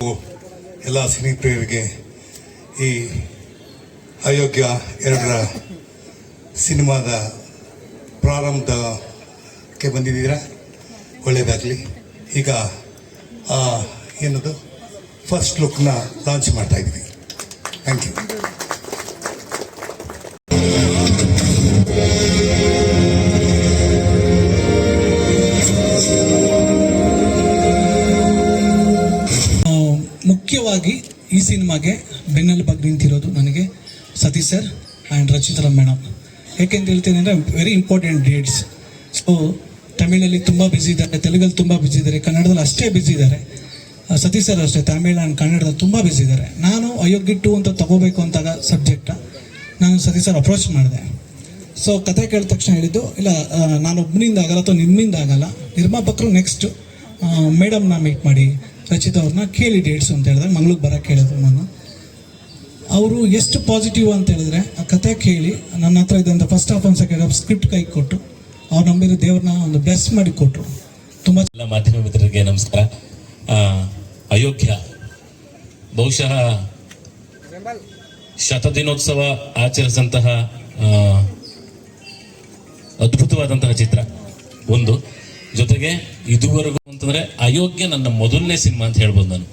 ಎಲ್ಲ ಸಿನಿ ಪ್ರಿಯರಿಗೆ ಈ ಅಯೋಗ್ಯ ಎರಡರ ಸಿನಿಮಾದ ಪ್ರಾರಂಭಕ್ಕೆ ಬಂದಿದ್ದೀರಾ? ಒಳ್ಳೆಯದಾಗಲಿ. ಈಗ ಏನದು? ಫಸ್ಟ್ ಲುಕ್ನ ಲಾಂಚ್ ಮಾಡ್ತಾ ಇದ್ದೀವಿ. ಥ್ಯಾಂಕ್ ಯು ಬೆನ್ನಲ್ಲಿ ಬೆನ್ನೆಲುಬಾಗಿ ನಿಂತಿರೋದು ನನಗೆ. Satish sir and Rachita madam ಏಕೆಂತ ಹೇಳ್ತೀನಿ ಅಂದರೆ ವೆರಿ ಇಂಪಾರ್ಟೆಂಟ್ ಡೇಟ್ಸ್ ಸೊ ತಮಿಳಲ್ಲಿ ತುಂಬ ಬ್ಯುಸಿ ಇದ್ದಾರೆ, ತೆಲುಗಲ್ಲಿ ತುಂಬ ಬ್ಯುಸಿ ಇದ್ದಾರೆ, ಕನ್ನಡದಲ್ಲಿ ಅಷ್ಟೇ ಬ್ಯುಸಿ ಇದ್ದಾರೆ. ಸತೀಶ್ ಸರ್ ಅಷ್ಟೇ, ತಮಿಳ್ ಆ್ಯಂಡ್ ಕನ್ನಡದಲ್ಲಿ ತುಂಬ ಬ್ಯುಸಿ ಇದ್ದಾರೆ. ನಾನು ಅಯೋಗ್ಯಟ್ಟು ಅಂತ ತಗೋಬೇಕು ಅಂತಾಗ ಸಬ್ಜೆಕ್ಟ ನಾನು ಸತೀಶ್ ಸರ್ ಅಪ್ರೋಚ್ ಮಾಡಿದೆ. ಸೊ ಕತೆ ಕೇಳಿದ ತಕ್ಷಣ ಹೇಳಿದ್ದು, ಇಲ್ಲ ನಾನು ಒಬ್ಬನಿಂದ ಆಗಲ್ಲ ಅಥವಾ ನಿಮ್ಮಿಂದ ಆಗಲ್ಲ, ನಿರ್ಮಾಪಕರು ನೆಕ್ಸ್ಟ್ ಮೇಡಮ್ನ ಮೀಟ್ ಮಾಡಿ. ರಚಿತಾ ಅವ್ರನ್ನ ಕೇಳಿ ಡೇಟ್ಸ್ ಅಂತ ಹೇಳಿದ್ರೆ ಮಂಗ್ಳೂರಿಗೆ ಬರೋಕ್ಕೆ ಹೇಳಿದ್ರು ನಾನು. ಅವರು ಎಷ್ಟು ಪಾಸಿಟಿವ್ ಅಂತ ಹೇಳಿದ್ರೆ ಆ ಕತೆ ಕೇಳಿ, ನನ್ನ ಹತ್ರ ಇದ್ದಂಥ first half and second half script ಕೈ ಕೊಟ್ಟು, ಅವ್ರು ನಂಬಿರೋ ದೇವ್ರನ್ನ ಒಂದು ಬೆಸ್ಟ್ ಮಾಡಿ ಕೊಟ್ಟರು ತುಂಬ ಎಲ್ಲ ಮಾಧ್ಯಮ ಮಿತ್ರರಿಗೆ ನಮಸ್ಕಾರ. ಅಯೋಗ್ಯ ಬಹುಶಃ ಶತದಿನೋತ್ಸವ ಆಚರಿಸಂತಹ ಅದ್ಭುತವಾದಂತಹ ಚಿತ್ರ ಒಂದು. ಜೊತೆಗೆ ಇದುವರೆಗೂ ಅಂತಂದ್ರೆ ಅಯೋಗ್ಯ ನನ್ನ ಮೊದಲನೇ ಸಿನಿಮಾ ಅಂತ ಹೇಳ್ಬೋದು ನಾನು.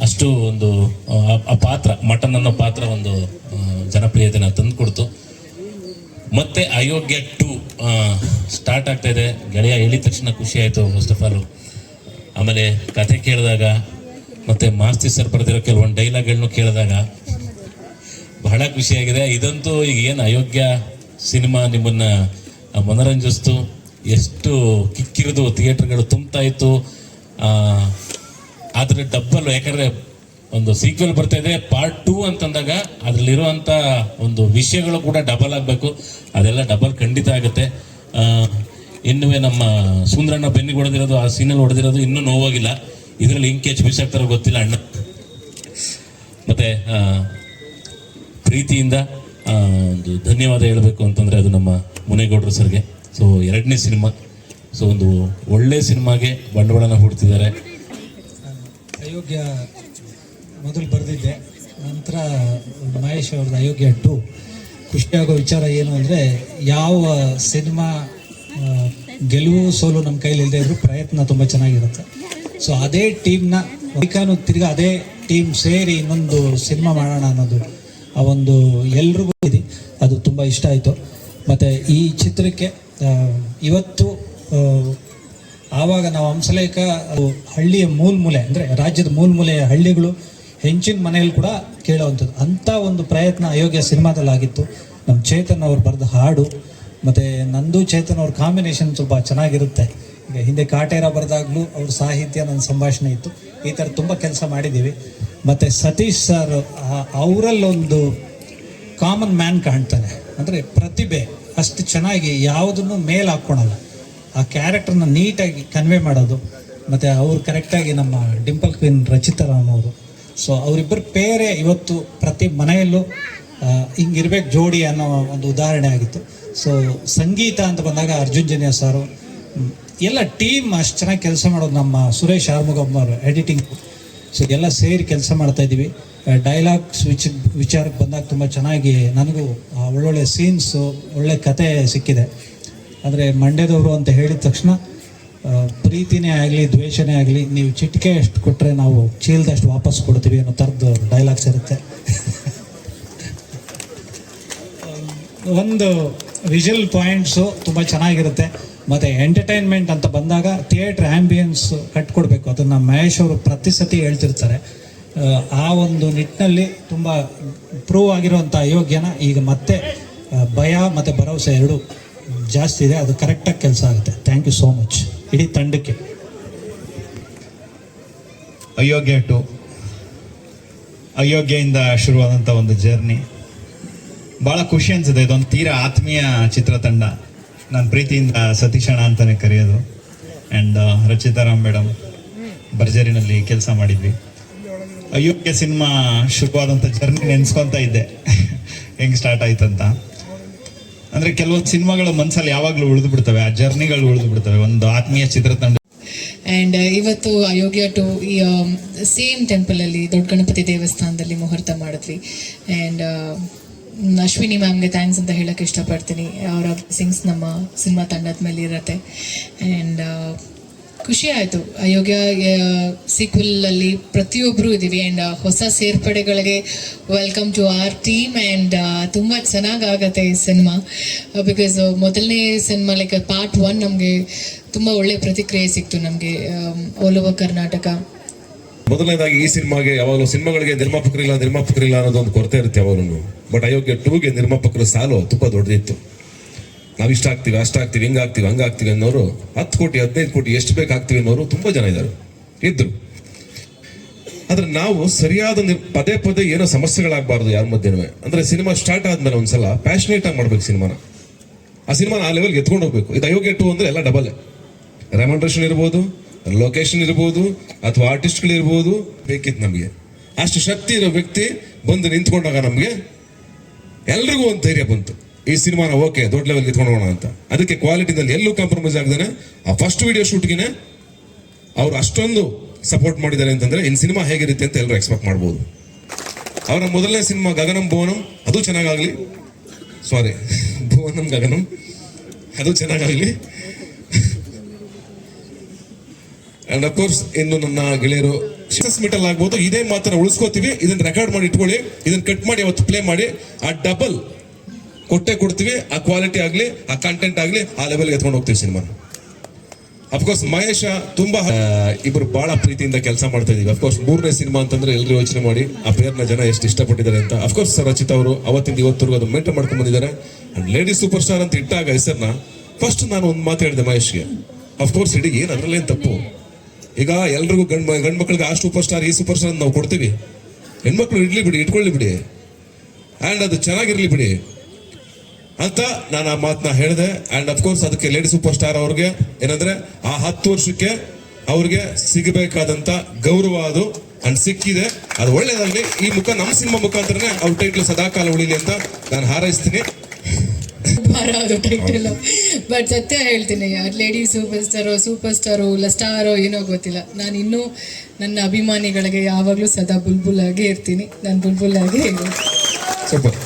ಅಷ್ಟು ಒಂದು ಆ, ಪಾತ್ರ ಮಟನ್ ಅನ್ನೋ ಪಾತ್ರ ಒಂದು ಜನಪ್ರಿಯತೆ ಜನಪ್ರಿಯತೆನ ತಂದು ಕೊಡ್ತು. ಮತ್ತೆ ಅಯೋಗ್ಯ ಟು ಸ್ಟಾರ್ಟ್ ಆಗ್ತಾ ಇದೆ. ಗೆಳೆಯ ಹೇಳಿದ ತಕ್ಷಣ ಖುಷಿ ಆಯಿತು ಫಸ್ಟ್ ಆಫ್ ಆಲ್ ಆಮೇಲೆ ಕತೆ ಕೇಳಿದಾಗ ಮತ್ತೆ ಮಾಸ್ತಿ ಸರ್ ಬರೆದಿರೋ ಕೆಲವೊಂದು ಡೈಲಾಗ್ಗಳನ್ನು ಕೇಳಿದಾಗ ಬಹಳ ಖುಷಿಯಾಗಿದೆ ಇದಂತೂ ಈಗ ಏನು ಅಯೋಗ್ಯ ಸಿನಿಮಾ ನಿಮ್ಮನ್ನ ಮನರಂಜಿಸ್ತು. ಎಷ್ಟು ಕಿಕ್ಕಿರಿದು ಥಿಯೇಟರ್ಗಳು ತುಂಬ್ತಾ ಇತ್ತು. ಆದ್ರೆ ಡಬ್ಬಲ್ ಯಾಕಂದ್ರೆ ಒಂದು ಸೀಕ್ವೆಲ್ ಬರ್ತಾ ಇದೆ ಪಾರ್ಟ್ ಟೂ ಅಂತಂದಾಗ ಅದರಲ್ಲಿರುವಂಥ ಒಂದು ವಿಷಯಗಳು ಕೂಡ ಡಬಲ್ ಆಗಬೇಕು. ಅದೆಲ್ಲ ಡಬಲ್ ಖಂಡಿತ ಆಗುತ್ತೆ. ಇನ್ನುವೇ ನಮ್ಮ ಸುಂದರಣ್ಣ ಬೆನ್ನಿಗೆ ಹೊಡೆದಿರೋದು, ಆ ಸೀನಲ್ಲಿ ಹೊಡೆದಿರೋದು ಇನ್ನೂ ನೋವಾಗಿಲ್ಲ. ಇದರಲ್ಲಿ ಇಂಕ್ ಹೆಚ್ಚು ಬಿಸಾಕ್ತಾರೋ ಗೊತ್ತಿಲ್ಲ ಅಣ್ಣ. ಮತ್ತೆ ಪ್ರೀತಿಯಿಂದ ಒಂದು ಧನ್ಯವಾದ ಹೇಳಬೇಕು ಅಂತಂದರೆ ಅದು ನಮ್ಮ ಮುನೇಗೌಡರು ಸರ್ಗೆ. ಸೊ ಎರಡನೇ ಸಿನಿಮಾ. ಸೊ ಒಂದು ಒಳ್ಳೆ ಸಿನಿಮಾಗೆ ಬಂಡವಾಳನ ಹೂಡ್ತಿದ್ದಾರೆ. ಅಯೋಗ್ಯ ಮೊದಲು ಬರೆದಿದ್ದೆ. ನಂತರ ಮಹೇಶ್ ಅವ್ರದ್ದು ಅಯೋಗ್ಯ ಟು. ಖುಷಿಯಾಗೋ ವಿಚಾರ ಏನು ಅಂದರೆ, ಯಾವ ಸಿನಿಮಾ ಗೆಲುವು ಸೋಲು ನಮ್ಮ ಕೈಲಿ ಇಲ್ಲದೆ ಇದ್ರೂ ಪ್ರಯತ್ನ ತುಂಬ ಚೆನ್ನಾಗಿರುತ್ತೆ. ಸೊ ಅದೇ ಟೀಮ್ನ ತಿರ್ಗಿ ಅದೇ ಟೀಮ್ ಸೇರಿ ಇನ್ನೊಂದು ಸಿನಿಮಾ ಮಾಡೋಣ ಅನ್ನೋದು ಆ ಒಂದು ಎಲ್ರಿಗೂ ಇದೆ. ಅದು ತುಂಬ ಇಷ್ಟ ಆಯಿತು. ಮತ್ತು ಈ ಚಿತ್ರಕ್ಕೆ ಇವತ್ತು ಆವಾಗ ನಾವು ಹಂಸಲೇಖ ಹಳ್ಳಿಯ ಮೂಲ ಮೂಲೆ ಅಂದರೆ ರಾಜ್ಯದ ಮೂಲ ಮೂಲೆಯ ಹಳ್ಳಿಗಳು ಹೆಂಚಿನ ಮನೆಯಲ್ಲಿ ಕೂಡ ಕೇಳೋವಂಥದ್ದು. ಅಂಥ ಒಂದು ಪ್ರಯತ್ನ ಅಯೋಗ್ಯ ಸಿನಿಮಾದಲ್ಲಿ ಆಗಿತ್ತು ನಮ್ಮ ಚೇತನ್ ಅವ್ರು ಬರೆದ ಹಾಡು, ಮತ್ತು ನಂದು ಚೇತನ್ ಅವ್ರ ಕಾಂಬಿನೇಷನ್ ಸ್ವಲ್ಪ ಚೆನ್ನಾಗಿರುತ್ತೆ. ಈಗ ಹಿಂದೆ ಕಾಟೇರ ಬರೆದಾಗಲೂ ಅವ್ರ ಸಾಹಿತ್ಯ ನನ್ನ ಸಂಭಾಷಣೆ ಇತ್ತು. ಈ ಥರ ತುಂಬ ಕೆಲಸ ಮಾಡಿದ್ದೀವಿ. ಮತ್ತು ಸತೀಶ್ ಸರ್ ಅವರಲ್ಲೊಂದು ಕಾಮನ್ ಮ್ಯಾನ್ ಕಾಣ್ತಾನೆ. ಅಂದರೆ ಪ್ರತಿಭೆ, ಅಷ್ಟು ಚೆನ್ನಾಗಿ ಯಾವುದನ್ನು ಮೇಲ್ ಹಾಕ್ಕೊಳಲ್ಲ. ಆ ಕ್ಯಾರೆಕ್ಟರ್ನ ನೀಟಾಗಿ ಕನ್ವೆ ಮಾಡೋದು, ಮತ್ತು ಅವ್ರು ಕರೆಕ್ಟಾಗಿ ನಮ್ಮ ಡಿಂಪಲ್ ಕ್ವೀನ್ ರಚಿತಾ ರಾಮ್ ಅವರು. ಸೊ ಅವರಿಬ್ಬರು ಪೇರೆ ಇವತ್ತು ಪ್ರತಿ ಮನೆಯಲ್ಲೂ ಹಿಂಗಿರ್ಬೇಕು ಜೋಡಿ ಅನ್ನೋ ಒಂದು ಉದಾಹರಣೆ ಆಗಿತ್ತು. ಸೊ ಸಂಗೀತ ಅಂತ ಬಂದಾಗ ಅರ್ಜುನ್ ಜನ್ಯ ಸಾರು, ಎಲ್ಲ ಟೀಮ್ ಅಷ್ಟು ಚೆನ್ನಾಗಿ ಕೆಲಸ ಮಾಡೋದು ನಮ್ಮ ಸುರೇಶ್ ಆರ್ಮುಗಮ್ ಅವರು ಎಡಿಟಿಂಗ್ ಸೊ ಇದೆಲ್ಲ ಸೇರಿ ಕೆಲಸ ಮಾಡ್ತಾ ಇದ್ದೀವಿ. ಡೈಲಾಗ್ಸ್ ವಿಚ ವಿಚಾರಕ್ಕೆ ಬಂದಾಗ ತುಂಬ ಚೆನ್ನಾಗಿ ನನಗೂ ಒಳ್ಳೊಳ್ಳೆ ಸೀನ್ಸು ಒಳ್ಳೆ ಕತೆ ಸಿಕ್ಕಿದೆ. ಆದರೆ ಮಂಡ್ಯದವರು ಅಂತ ಹೇಳಿದ ತಕ್ಷಣ ಪ್ರೀತಿನೇ ಆಗಲಿ, ದ್ವೇಷನೇ ಆಗಲಿ, ನೀವು ಚಿಟಿಕೆ ಎಷ್ಟು ಕೊಟ್ಟರೆ ನಾವು ಚೀಲದಷ್ಟು ವಾಪಸ್ ಕೊಡ್ತೀವಿ ಅನ್ನೋ ಥರದ್ದು ಡೈಲಾಗ್ಸ್ ಇರುತ್ತೆ. ಒಂದು ವಿಜುವಲ್ ಪಾಯಿಂಟ್ಸು ತುಂಬ ಚೆನ್ನಾಗಿರುತ್ತೆ. ಮತ್ತು ಎಂಟರ್ಟೈನ್ಮೆಂಟ್ ಅಂತ ಬಂದಾಗ ಥಿಯೇಟ್ರ್ ಆ್ಯಂಬಿಯನ್ಸ್ ಕಟ್ಕೊಡ್ಬೇಕು. ಅದನ್ನು ಮಹೇಶ್ ಅವರು ಪ್ರತಿ ಸತಿ ಹೇಳ್ತಿರ್ತಾರೆ. ಆ, ಒಂದು ನಿಟ್ಟಿನಲ್ಲಿ ತುಂಬ ಪ್ರೂವ್ ಆಗಿರುವಂಥ ಅಯೋಗ್ಯನ ಈಗ ಮತ್ತೆ ಭಯ ಮತ್ತು ಭರವಸೆ ಎರಡು ಜಾಸ್ತಿ ಇದೆ. ಅದು ಕರೆಕ್ಟಾಗಿ ಕೆಲಸ ಆಗುತ್ತೆ. ಥ್ಯಾಂಕ್ ಯು ಸೋ ಮಚ್ ಇಡೀ ತಂಡಕ್ಕೆ. ಅಯೋಗ್ಯ ಟು. ಅಯೋಗ್ಯದಿಂದ ಶುರುವಾದಂಥ ಒಂದು ಜರ್ನಿ. ಭಾಳ ಖುಷಿ ಅನ್ಸುತ್ತೆ. ಇದೊಂದು ತೀರಾ ಆತ್ಮೀಯ ಚಿತ್ರತಂಡ. ನಾನು ಪ್ರೀತಿಯಿಂದ ಸತೀಶಣ ಅಂತಾನೆ ಕರೆಯೋದು. ಆ್ಯಂಡ್ ರಚಿತಾರಾಮ್ ಮೇಡಮ್ ಭರ್ಜರಿನಲ್ಲಿ ಕೆಲಸ ಮಾಡಿದ್ವಿ. ಅಯೋಗ್ಯ ಸಿನಿಮಾ ಶುರುವಾದಂಥ ಜರ್ನಿ ನೆನೆಸ್ಕೊತಾ ಇದ್ದೆ. ಹೆಂಗೆ ಸ್ಟಾರ್ಟ್ ಆಯ್ತಂತ. ಅಂದರೆ ಕೆಲವೊಂದು ಸಿನಿಮಾಗಳು ಮನಸ್ಸಲ್ಲಿ ಯಾವಾಗಲೂ ಉಳಿದು ಬಿಡ್ತವೆ ಆ ಜರ್ನಿಗಳು ಉಳಿದು ಬಿಡ್ತವೆ ಒಂದು ಆತ್ಮೀಯ ಚಿತ್ರತಂಡ ಆ್ಯಂಡ್ ಇವತ್ತು ಅಯೋಗ್ಯ ಟು ಈ ಸೇಮ್ ಟೆಂಪಲಲ್ಲಿ ದೊಡ್ಡ ಗಣಪತಿ ದೇವಸ್ಥಾನದಲ್ಲಿ ಮುಹೂರ್ತ ಮಾಡಿದ್ವಿ. ಆ್ಯಂಡ್ ಅಶ್ವಿನಿ ಮ್ಯಾಮ್ಗೆ ಥ್ಯಾಂಕ್ಸ್ ಅಂತ ಹೇಳೋಕ್ಕೆ ಇಷ್ಟಪಡ್ತೀನಿ. ಅವರ ಸಿಂಗ್ಸ್ ನಮ್ಮ ಸಿನಿಮಾ ತಂಡದ ಮೇಲೆ ಇರತ್ತೆ ಆ್ಯಂಡ್ ಖುಷಿ ಆಯಿತು. ಅಯೋಗ್ಯ ಸೀಕ್ವಲಲ್ಲಿ ಪ್ರತಿಯೊಬ್ಬರು ಇದ್ದೀವಿ. ಆ್ಯಂಡ್ ಹೊಸ ಸೇರ್ಪಡೆಗಳಿಗೆ welcome to our team and ತುಂಬ ಚೆನ್ನಾಗಾಗತ್ತೆ ಈ ಸಿನಿಮಾ. ಬಿಕಾಸ್ ಮೊದಲನೇ ಸಿನಿಮಾ ಲೈಕ್ ಪಾರ್ಟ್ ಒನ್ ನಮಗೆ ತುಂಬ ಒಳ್ಳೆಯ ಪ್ರತಿಕ್ರಿಯೆ ಸಿಕ್ತು ನಮಗೆ. All over Karnataka. ಮೊದಲನೇದಾಗಿ ಈ ಸಿನಿಮಾಗೆ ಯಾವಾಗಲೂ ಸಿನಿಮಾಗಳಿಗೆ ನಿರ್ಮಾಪಕರಿಲ್ಲ ನಿರ್ಮಾಪಕರಿಲ್ಲ ಅನ್ನೋದು ಒಂದು ಕೊರತೆ ಇರುತ್ತೆ ಯಾವಾಗಲೂ ಬಟ್ ಅಯೋಗ್ಯ ಟೂಗೆ ನಿರ್ಮಾಪಕರ ಸಾಲು ತುಂಬ ದೊಡ್ಡದಿತ್ತು ನಾವು ಇಷ್ಟ ಆಗ್ತೀವಿ, ಅಷ್ಟ ಆಗ್ತೀವಿ, ಹಿಂಗ್ ಆಗ್ತೀವಿ, ಹಂಗ ಆಗ್ತೀವಿ ಅನ್ನೋರು ಹತ್ತು ಕೋಟಿ, ಹದಿನೈದು ಕೋಟಿ ಎಷ್ಟು ಬೇಕು ಆಗ್ತೀವಿ ಅನ್ನೋರು ತುಂಬಾ ಜನ ಇದ್ದಾರೆ ಇದ್ರು. ಆದ್ರೆ ನಾವು ಸರಿಯಾದ ಪದೇ ಪದೇ ಏನೋ ಸಮಸ್ಯೆಗಳಾಗಬಾರ್ದು ಯಾರ ಮಧ್ಯನೇ. ಅಂದ್ರೆ ಸಿನಿಮಾ ಸ್ಟಾರ್ಟ್ ಆದ್ಮೇಲೆ ಒಂದ್ಸಲ ಪ್ಯಾಷನೇಟ್ ಆಗಿ ಮಾಡ್ಬೇಕು ಸಿನಿಮಾನ. ಆ ಸಿನಿಮಾನ ಆ ಲೆವೆಲ್ಗೆ ಎತ್ಕೊಂಡು ಹೋಗ್ಬೇಕು. ಇದು ಅಯೋಗ್ಯ ಟು ಅಂದ್ರೆ ಎಲ್ಲ ಡಬಲ್ ರೆಮಂಡ್ರೇಷನ್ ಇರ್ಬೋದು ಲೊಕೇಶನ್ ಇರ್ಬೋದು ಅಥವಾ ಆರ್ಟಿಸ್ಟ್ಗಳು ಇರ್ಬೋದು, ಬೇಕಿತ್ತು ನಮಗೆ. ಅಷ್ಟು ಶಕ್ತಿ ಇರೋ ವ್ಯಕ್ತಿ ಬಂದು ನಿಂತ್ಕೊಂಡಾಗ ನಮಗೆ ಎಲ್ರಿಗೂ ಒಂದು ಧೈರ್ಯ ಬಂತು. ಈ ಸಿನಿಮಾನ ಓಕೆ ದೊಡ್ಡ ಲೆವೆಲ್ ಹೋಗೋಣ ಅಂತ. ಅದಕ್ಕೆ ಕ್ವಾಲಿಟಿನಲ್ಲಿ ಎಲ್ಲೂ ಕಾಂಪ್ರಮೈಸ್ ಆಗದೇನೆ, ಆ ಫಸ್ಟ್ ವಿಡಿಯೋ ಶೂಟ್ಗಿನೇ ಅವ್ರು ಅಷ್ಟೊಂದು ಸಪೋರ್ಟ್ ಮಾಡಿದ್ದಾರೆ ಅಂತಂದ್ರೆ ಇನ್ ಸಿನಿಮಾ ಹೇಗಿರುತ್ತೆ ಅಂತ ಎಲ್ಲರೂ ಎಕ್ಸ್ಪೆಕ್ಟ್ ಮಾಡ್ಬೋದು. ಅವರ ಮೊದಲನೇ ಸಿನಿಮಾ ಗಗನಂ ಭುವನಂ, ಅದು ಚೆನ್ನಾಗಾಗಲಿ. ಸಾರಿ ಭುವನಂ ಗಗನಂ, ಅದು ಚೆನ್ನಾಗಾಗ್ಲಿ. ಅಂಡ್ ಅಫ್ಕೋರ್ಸ್ ಇನ್ನು ನನ್ನ ಗೆಳೆಯರು ಸಕ್ಸಸ್ ಮೀಟಲ್ ಆಗ್ಬೋದು. ಇದೇ ಮಾತನ್ನ ಉಳಿಸ್ಕೋತೀವಿ. ಇದನ್ನ ರೆಕಾರ್ಡ್ ಮಾಡಿ, ಇಟ್ಕೊಳ್ಳಿ. ಇದನ್ನ ಕಟ್ ಮಾಡಿ, ಅವತ್ತು ಪ್ಲೇ ಮಾಡಿ. ಆ ಡಬಲ್ ಕೊಟ್ಟೆ ಕೊಡ್ತೀವಿ. ಆ ಕ್ವಾಲಿಟಿ ಆಗಲಿ, ಆ ಕಂಟೆಂಟ್ ಆಗಲಿ, ಆ ಲೆವೆಲ್ಗೆ ಎತ್ಕೊಂಡು ಹೋಗ್ತೀವಿ ಸಿನಿಮಾ ಅಫ್ಕೋರ್ಸ್ ಮಹೇಶ ತುಂಬಾ ಇಬ್ಬರು ಬಹಳ ಪ್ರೀತಿಯಿಂದ ಕೆಲಸ ಮಾಡ್ತಾ ಇದೀವಿ ಅಫ್ಕೋರ್ಸ್ ಮೂರನೇ ಸಿನಿಮಾ ಅಂತಂದ್ರೆ ಎಲ್ಲರೂ ಯೋಚನೆ ಮಾಡಿ, ಆ ಪೇರ್ನ ಜನ ಎಷ್ಟು ಇಷ್ಟಪಟ್ಟಿದ್ದಾರೆ ಅಂತ. ಅಫ್ಕೋರ್ಸ್ ರಚಿತಾ ಅವರು ಅವತ್ತಿಂದ ಇವತ್ತರೆಗೂ ಅದು ಮೇಂಟೈನ್ ಮಾಡ್ಕೊಂಡು ಬಂದಿದ್ದಾರೆ. ಅಂಡ್ ಲೇಡಿ ಸೂಪರ್ ಸ್ಟಾರ್ ಅಂತ ಇಟ್ಟಾಗ ಹೆಸರನ್ನ ಫಸ್ಟ್ ನಾನು ಒಂದು ಮಾತು ಹೇಳಿದೆ ಮಹೇಶ್ಗೆ. ಅಫ್ಕೋರ್ಸ್ ಇಡೀ ಏನು ಅದರಲ್ಲೇನು ತಪ್ಪು? ಈಗ ಎಲ್ರಿಗೂ ಗಂಡ್ ಗಂಡ್ ಮಕ್ಳಿಗೆ ಆ ಸೂಪರ್ ಸ್ಟಾರ್ ಈ ಸೂಪರ್ ಸ್ಟಾರ್ ನಾವು ಕೊಡ್ತೀವಿ. ಹೆಣ್ಮಕ್ಳು ಇಡ್ಲಿ ಬಿಡಿ, ಇಟ್ಕೊಳ್ಳಿ ಬಿಡಿ. ಆ್ಯಂಡ್ ಅದು ಚೆನ್ನಾಗಿರಲಿ ಬಿಡಿ. ಅಂತ ನಾನು ಆ ಮಾತನ್ನ ಹೇಳಿದೆ. ಆ್ಯಂಡ್ ಅಫ್ಕೋರ್ಸ್ ಅದಕ್ಕೆ ಲೇಡಿ ಸೂಪರ್ ಸ್ಟಾರ್ ಅವ್ರಿಗೆ ಏನಂದ್ರೆ ಆ ಹತ್ತು ವರ್ಷಕ್ಕೆ ಅವ್ರಿಗೆ ಸಿಗಬೇಕಾದಂತ ಗೌರವ ಅದು ಅಂಡ್ ಸಿಕ್ಕಿದೆ. ಅದು ಒಳ್ಳೇದಾಗ್ಲಿ. ಈ ಮುಖ ನಮ್ಮ ಸಿನಿಮಾ ಮುಖಾಂತರನೇ ಅವ್ರ ಟೈಟ್ಲ್ ಸದಾಕಾಲ ಉಳಿಲಿ ಅಂತ ನಾನು ಹಾರೈಸ್ತೀನಿ. ಭಾರ ಅದು ಟೈಟಲ್ ಬಟ್ ಸತ್ಯ ಹೇಳ್ತೀನಿ ಲೇಡಿ ಸೂಪರ್ ಸ್ಟಾರೋ ಸೂಪರ್ ಸ್ಟಾರೋ ಇಲ್ಲ ಸ್ಟಾರೋ ಏನೋ ಗೊತ್ತಿಲ್ಲ. ನಾನು ಇನ್ನೂ ನನ್ನ ಅಭಿಮಾನಿಗಳಿಗೆ ಯಾವಾಗಲೂ ಸದಾ ಬುಲ್ಬುಲ್ ಆಗೇ ಇರ್ತೀನಿ. ನಾನು ಬುಲ್ಬುಲ್ ಆಗೇ ಸೂಪರ್